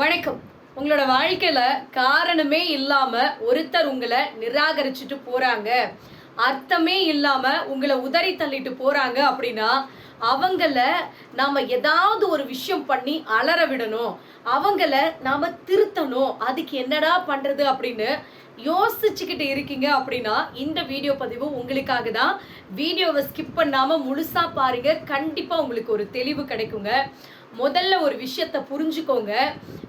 வணக்கம். உங்களோட வாழ்க்கையில காரணமே இல்லாம ஒருத்தர் உங்களை நிராகரிச்சுட்டு போறாங்க. அர்த்தமே இல்லாம உங்களை உதறி தள்ளிட்டு போறாங்க அப்படின்னா அவங்கள நாம ஏதாவது ஒரு விஷயம் பண்ணி அலற விடணும். அவங்கள நாம திருத்தணும். அதுக்கு என்னடா பண்றது அப்படின்னு யோசிச்சுக்கிட்டு இருக்கீங்க அப்படின்னா இந்த வீடியோ பதிவு உங்களுக்காக தான். வீடியோவை ஸ்கிப் பண்ணாம முழுசா பாருங்க. கண்டிப்பா உங்களுக்கு ஒரு தெளிவு கிடைக்குங்க. முதல்ல ஒரு விஷயத்த புரிஞ்சுக்கோங்க.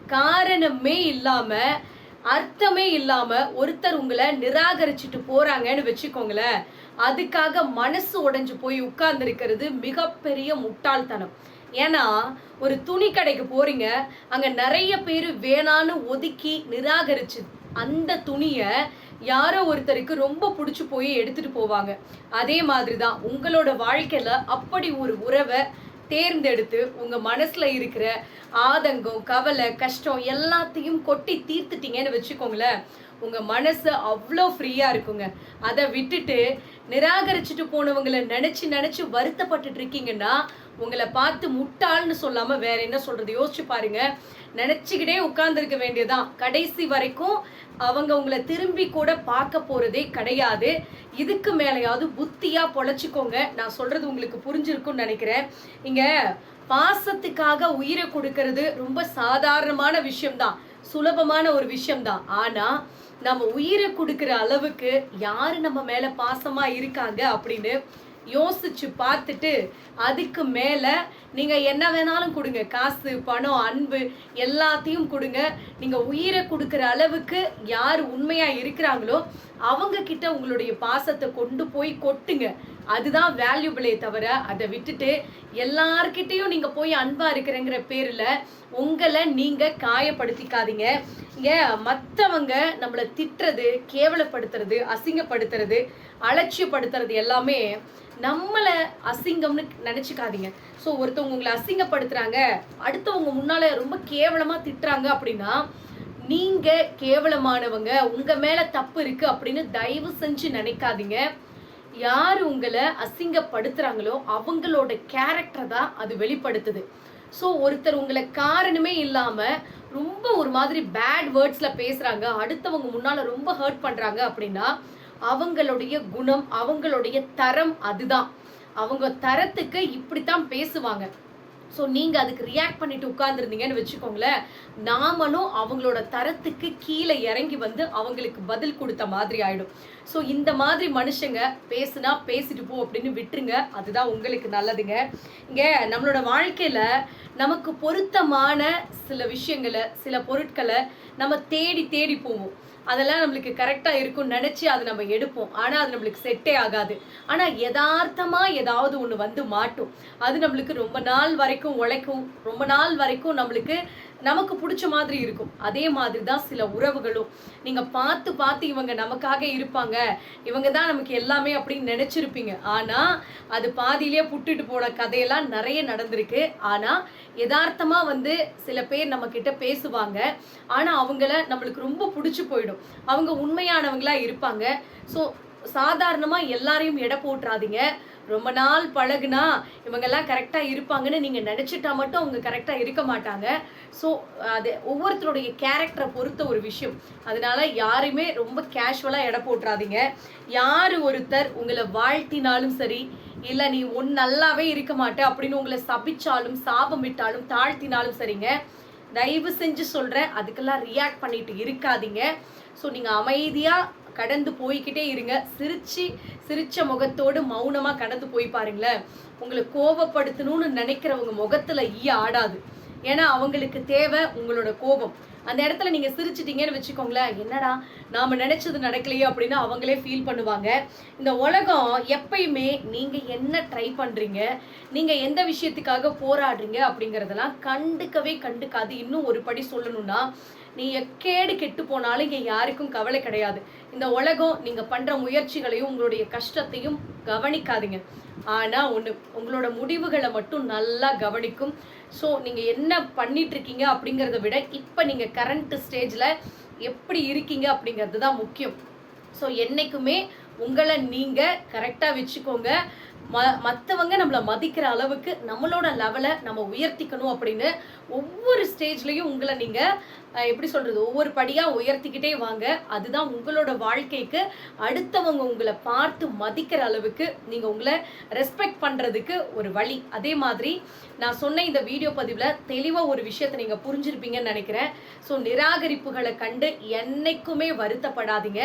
காரணமே இல்லாம அர்த்தமே இல்லாம ஒருத்தர் உங்களை நிராகரிச்சுட்டு போறாங்கன்னு வச்சுக்கோங்களேன். அதுக்காக மனசு உடைஞ்சு போய் உட்கார்ந்துருக்கிறது மிகப்பெரிய முட்டாள்தனம். ஏன்னா ஒரு துணி கடைக்கு போறீங்க அங்க நிறைய பேர் வேணான்னு ஒதுக்கி நிராகரிச்சு அந்த துணியை யாரோ ஒருத்தருக்கு ரொம்ப பிடிச்சி போய் எடுத்துட்டு போவாங்க. அதே மாதிரி தான் உங்களோட வாழ்க்கையில அப்படி ஒரு உறவை தேர்ந்தெடுத்து உங்க மனசுல இருக்கிற ஆதங்கம் கவலை கஷ்டம் எல்லாத்தையும் கொட்டி தீர்த்துட்டீங்கன்னு வச்சுக்கோங்களேன் உங்க மனசு அவ்வளோ ஃப்ரீயா இருக்குங்க. அதை விட்டுட்டு நிராகரிச்சுட்டு போனவங்களை நினைச்சு நினைச்சு வருத்தப்பட்டுட்டு இருக்கீங்கன்னா உங்களை பார்த்து முட்டாள்னு சொல்லாம வேற என்ன சொல்றது? யோசிச்சு பாருங்க. நினைச்சுக்கிட்டே உட்கார்ந்துருக்க வேண்டியதான் கடைசி வரைக்கும் அவங்க உங்களை திரும்பி கூட பார்க்க போறதே கிடையாது. இதுக்கு மேலேயாவது புத்தியா பொழைச்சிக்கோங்க. நான் சொல்றது உங்களுக்கு புரிஞ்சிருக்கும்னு நினைக்கிறேன். இங்க பாசத்துக்காக உயிரை கொடுக்கறது ரொம்ப சாதாரணமான விஷயம்தான். சுலபமான ஒரு விஷயம்தான். ஆனா நம்ம உயிரை கொடுக்கிற அளவுக்கு யாரு நம்ம மேல பாசமா இருக்காங்க அப்படின்னு யோசிச்சு பார்த்துட்டு அதுக்கு மேலே நீங்கள் என்ன வேணாலும் கொடுங்க. காசு பணம் அன்பு எல்லாத்தையும் கொடுங்க. நீங்கள் உயிரை கொடுக்குற அளவுக்கு யார் உண்மையாக இருக்கிறாங்களோ அவங்க கிட்ட உங்களுடைய பாசத்தை கொண்டு போய் கொட்டுங்க. அதுதான் வேல்யூபிளே தவிர அதை விட்டுட்டு எல்லார்கிட்டேயும் நீங்கள் போய் அன்பாக இருக்கிறேங்கிற பேரில் உங்களை நீங்கள் காயப்படுத்திக்காதீங்க. ஏன் மற்றவங்க நம்மளை திட்டுறது கேவலப்படுத்துறது அசிங்கப்படுத்துறது அலட்சியப்படுத்துறது எல்லாமே நம்மளை அசிங்கம்னு நினச்சிக்காதீங்க. ஸோ ஒருத்தவங்க உங்களை அசிங்கப்படுத்துகிறாங்க அடுத்தவங்க முன்னால் ரொம்ப கேவலமாக திட்டுறாங்க அப்படின்னா நீங்கள் கேவலமானவங்க உங்கள் மேலே தப்பு இருக்குது அப்படின்னு தயவு செஞ்சு நினைக்காதீங்க. யார் உங்களை அசிங்கப்படுத்துறாங்களோ அவங்களோட கேரக்டர் தான் அது வெளிப்படுத்துது. ஸோ ஒருத்தர் உங்களை காரணமே இல்லாமல் ரொம்ப ஒரு மாதிரி பேட் வேர்ட்ஸில் பேசுகிறாங்க அடுத்தவங்க முன்னால் ரொம்ப ஹர்ட் பண்ணுறாங்க அப்படின்னா அவங்களுடைய குணம் அவங்களுடைய தரம் அதுதான். அவங்க தரத்துக்கு இப்படித்தான் பேசுவாங்க. ஸோ நீங்கள் அதுக்கு ரியாக்ட் பண்ணிட்டு உட்கார்ந்துருந்தீங்கன்னு வச்சுக்கோங்களேன் நாமளும் அவங்களோட தரத்துக்கு கீழே இறங்கி வந்து அவங்களுக்கு பதில் கொடுத்த மாதிரி ஆயிடும். ஸோ இந்த மாதிரி மனுஷங்க பேசுனா பேசிட்டு போ அப்படின்னு விட்டுருங்க. அதுதான் உங்களுக்கு நல்லதுங்க. இங்கே நம்மளோட வாழ்க்கையில் நமக்கு பொருத்தமான சில விஷயங்களை சில பொருட்களை நம்ம தேடி தேடி போவோம். அதெல்லாம் நம்மளுக்கு கரெக்டாக இருக்கும்னு நினச்சி அதை நம்ம எடுப்போம். ஆனால் அது நம்மளுக்கு செட்டே ஆகாது. ஆனால் யதார்த்தமாக ஏதாவது ஒன்று வந்து மாட்டும். அது நம்மளுக்கு ரொம்ப நாள் வரைக்கும் உழைக்கும். ரொம்ப நாள் வரைக்கும் நம்மளுக்கு நமக்கு பிடிச்ச மாதிரி இருக்கும். அதே மாதிரி தான் சில உறவுகளும். நீங்கள் பார்த்து பார்த்து இவங்க நமக்காக இருப்பாங்க. இவங்க தான் நமக்கு எல்லாமே அப்படின்னு நினச்சிருப்பீங்க. ஆனால் அது பாதியிலேயே புட்டுட்டு போன கதையெல்லாம் நிறைய நடந்திருக்கு. ஆனால் யதார்த்தமாக வந்து சில பேர் நம்மக்கிட்ட பேசுவாங்க. ஆனால் அவங்கள நம்மளுக்கு ரொம்ப பிடிச்சி போயிடும். அவங்க உண்மையானவங்களாக இருப்பாங்க. ஸோ சாதாரணமாக எல்லாரையும் எடை போட்டுறாதீங்க. ரொம்ப நாள் பழகுனா இவங்கெல்லாம் கரெக்டாக இருப்பாங்கன்னு நீங்கள் நினச்சிட்டா மட்டும் அவங்க கரெக்டாக இருக்க மாட்டாங்க. ஸோ அது ஒவ்வொருத்தருடைய கேரக்டரை பொறுத்த ஒரு விஷயம். அதனால யாரையுமே ரொம்ப கேஷுவலாக எடை போட்டுறாதீங்க. யார் ஒருத்தர் உங்களை வாழ்த்தினாலும் சரி இல்லை நீ ஒன் நல்லாவே இருக்க மாட்டே அப்படின்னு உங்களை சபிச்சாலும் சாபம் விட்டாலும் தாழ்த்தினாலும் சரிங்க. தயவு செஞ்சு சொல்கிறேன் அதுக்கெல்லாம் ரியாக்ட் பண்ணிட்டு இருக்காதீங்க. ஸோ நீங்கள் அமைதியாக கடந்து போய்கிட்டே இருங்க. சிரிச்சு சிரிச்ச முகத்தோடு மௌனமாக கடந்து போய் பாருங்களேன். உங்களை கோபப்படுத்தணும்னு நினைக்கிறவங்க முகத்தில் ஈ ஆடாது. ஏன்னா அவங்களுக்கு தேவை உங்களோட கோபம். அந்த இடத்துல நீங்க சிரிச்சிட்டீங்கன்னு வச்சுக்கோங்களேன். என்னடா நாம நினைச்சது நடக்கலையே அப்படின்னு அவங்களே ஃபீல் பண்ணுவாங்க. இந்த உலகம் எப்பயுமே நீங்க என்ன ட்ரை பண்றீங்க நீங்க எந்த விஷயத்துக்காக போராடுறீங்க அப்படிங்கறதெல்லாம் கண்டுக்கவே கண்டுக்காது. இன்னும் ஒரு படி சொல்லணும்னா நீ எக்கேடு கெட்டு போனாலும் இங்க யாருக்கும் கவலை கிடையாது. இந்த உலகம் நீங்க பண்ற முயற்சிகளையும் உங்களுடைய கஷ்டத்தையும் கவனிக்காதீங்க. ஆனால் ஒன்று உங்களோட முடிவுகளை மட்டும் நல்லா கவனிக்கும். ஸோ நீங்கள் என்ன பண்ணிட்டு இருக்கீங்க அப்படிங்கிறத விட இப்போ நீங்கள் கரண்ட் ஸ்டேஜில் எப்படி இருக்கீங்க அப்படிங்கிறது தான் முக்கியம். ஸோ என்றைக்குமே உங்களை நீங்கள் கரெக்டாக வச்சுக்கோங்க. ம மற்றவங்க நம்மளை மதிக்கிற அளவுக்கு நம்மளோட லெவலை நம்ம உயர்த்திக்கணும் அப்படின்னு ஒவ்வொரு ஸ்டேஜ்லேயும் உங்களை நீங்கள் எப்படி சொல்கிறது ஒவ்வொரு படியாக உயர்த்திக்கிட்டே வாங்க. அதுதான் உங்களோட வாழ்க்கைக்கு அடுத்தவங்க உங்களை பார்த்து மதிக்கிற அளவுக்கு நீங்கள் உங்களை ரெஸ்பெக்ட் பண்ணுறதுக்கு ஒரு வழி. அதே மாதிரி நான் சொன்ன இந்த வீடியோ பதிவில் தெளிவாக ஒரு விஷயத்தை நீங்கள் புரிஞ்சிருப்பீங்கன்னு நினைக்கிறேன். ஸோ நிராகரிப்புகளை கண்டு என்னைக்குமே வருத்தப்படாதீங்க.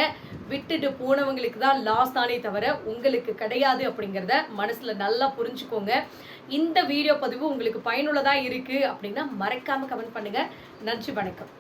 விட்டுட்டு போனவங்களுக்கு தான் லாஸ் தானே தவிர உங்களுக்கு கிடையாது அப்படிங்கிறத மனசில் நல்லா புரிஞ்சுக்கோங்க. இந்த வீடியோ பதிவு உங்களுக்கு பயனுள்ளதாக இருக்குது அப்படின்னா மறக்காமல் கமெண்ட் பண்ணுங்கள் நன்றி வணக்கம்.